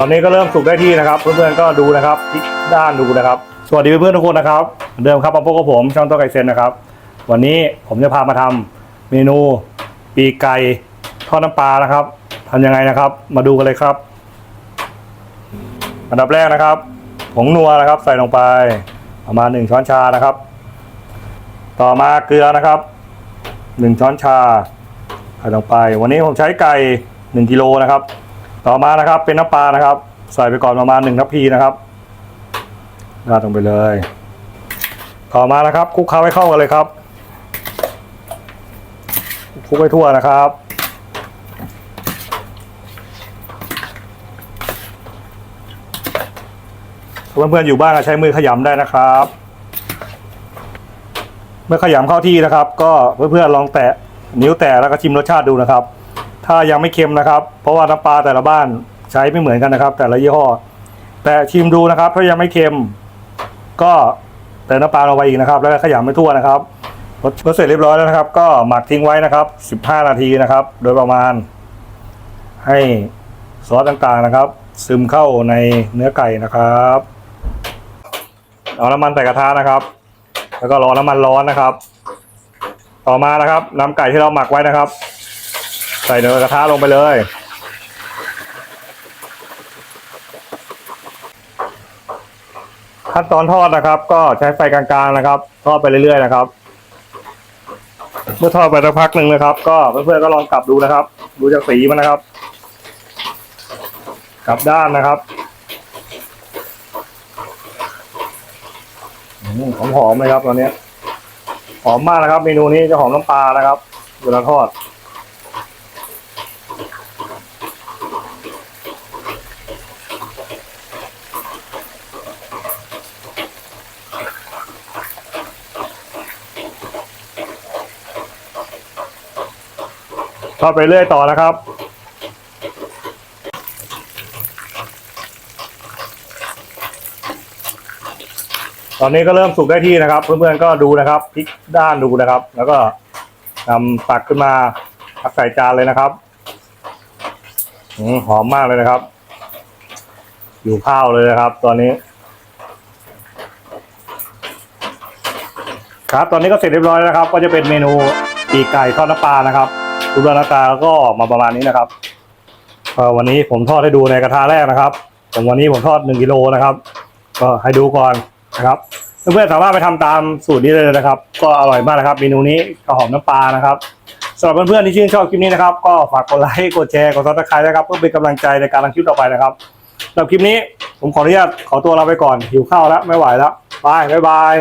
ตอนนี้ก็เริ่มสุกได้ที่นะครับ เพื่อนๆก็ดูนะครับพลิกด้านดูนะครับ สวัสดีเพื่อนๆทุกคนนะครับเดิมครับมาพบกับผมช่องโตัวไก่เซนนะครับ วันนี้ผมจะพามาทำเมนู ปีกไก่ทอดน้ำปลานะครับทำยังไงนะครับ มาดูกันเลยครับ อันดับแรกนะครับผงนัวนะครับ ใส่ลงไปประมาณหนึ่งช้อนชานะครับ ต่อมาเกลือนะครับหนึ่งช้อนชาใส่ลงไป วันนี้ผมใช้ไก่หนึ่งกิโลนะครับ ต่อมานะครับเป็นน้ำปลานะครับ ใส่ไปก่อนประมาณหนึ่งทัพพีนะครับราดลงไปเลย ต่อมานะครับคลุกเคล้าให้เข้ากันเลยครับคลุกให้ทั่วนะครับ เพื่อนๆอยู่บ้านก็ใช้มือขยำได้นะครับ เมื่อขยำเข้าที่นะครับ ก็เพื่อนๆลองแตะนิ้วแตะแล้วก็ชิมรสชาติดูนะครับ ถ้ายังไม่เค็มนะครับ เพราะว่าน้ำปลาแต่ละบ้านใช้ไม่เหมือนกันนะครับ แต่ละยี่ห้อ แต่ชิมดูนะครับ ถ้ายังไม่เค็ม ก็เติมน้ำปลาลงไปอีกนะครับ แล้วก็ขยำไปทั่วนะครับรสรสเสร็จเรียบร้อยแล้วนะครับ ก็หมักทิ้งไว้นะครับ 15 นาทีนะครับ โดยประมาณ ให้ซอสต่างๆนะครับ ซึมเข้าในเนื้อไก่นะครับเอาน้ำมันใส่กระทะนะครับ แล้วก็รอน้ำมันร้อนนะครับ ต่อมานะครับนำไก่ที่เราหมักไว้นะครับ ใส่ในกระทะลงไปเลย ขั้นตอนทอดนะครับ ก็ใช้ไฟกลางๆนะครับ ทอดไปเรื่อยๆนะครับ เมื่อทอดไปสักพักหนึ่งนะครับ ก็เพื่อนๆก็ลองกลับดูนะครับ ดูจากสีมันนะครับ กลับด้านนะครับหอมๆเลยครับตอนนี้หอมมากนะครับ เมนูนี้จะหอมน้ำปลานะครับเวลาทอด ทอดไปเรื่อยต่อนะครับ ตอนนี้ก็เริ่มสุกได้ที่นะครับ เพื่อนๆก็ดูนะครับพลิกด้านดูนะครับ แล้วก็นำตักขึ้นมาตักใส่จานเลยนะครับอหอมมากเลยนะครับ อยู่ข้าวเลยนะครับ ตอนนี้ ครับตอนนี้ก็เสร็จเรียบร้อยแล้วนะครับ ก็จะเป็นเมนูปีกไก่ทอดน้ำปลานะครับ รูปร่างหน้าตาก็ออกมาประมาณนี้นะครับวันนี้ผมทอดให้ดูในกระทะแรกนะครับผมวันนี้ผมทอดหนึ่งกิโลนะครับ ก็ให้ดูก่อนนะครับเพื่อนๆสามารถไปทำตามสูตรนี้เลยนะครับ ก็อร่อยมากนะครับเมนูนี้กระหอมน้ำปลานะครับสำหรับเพื่อนๆที่ชื่นชอบคลิปนี้นะครับ ก็ฝากกดไลค์กดแชร์กดซับสไครต์นะครับเพื่อเป็นกำลังใจในการทำคลิปต่อไปนะครับสำหรับคลิปนี้ผมขออนุญาตขอตัวลาไปก่อนหิวข้าวแล้วไม่ไหวแล้วบายบ๊ายบาย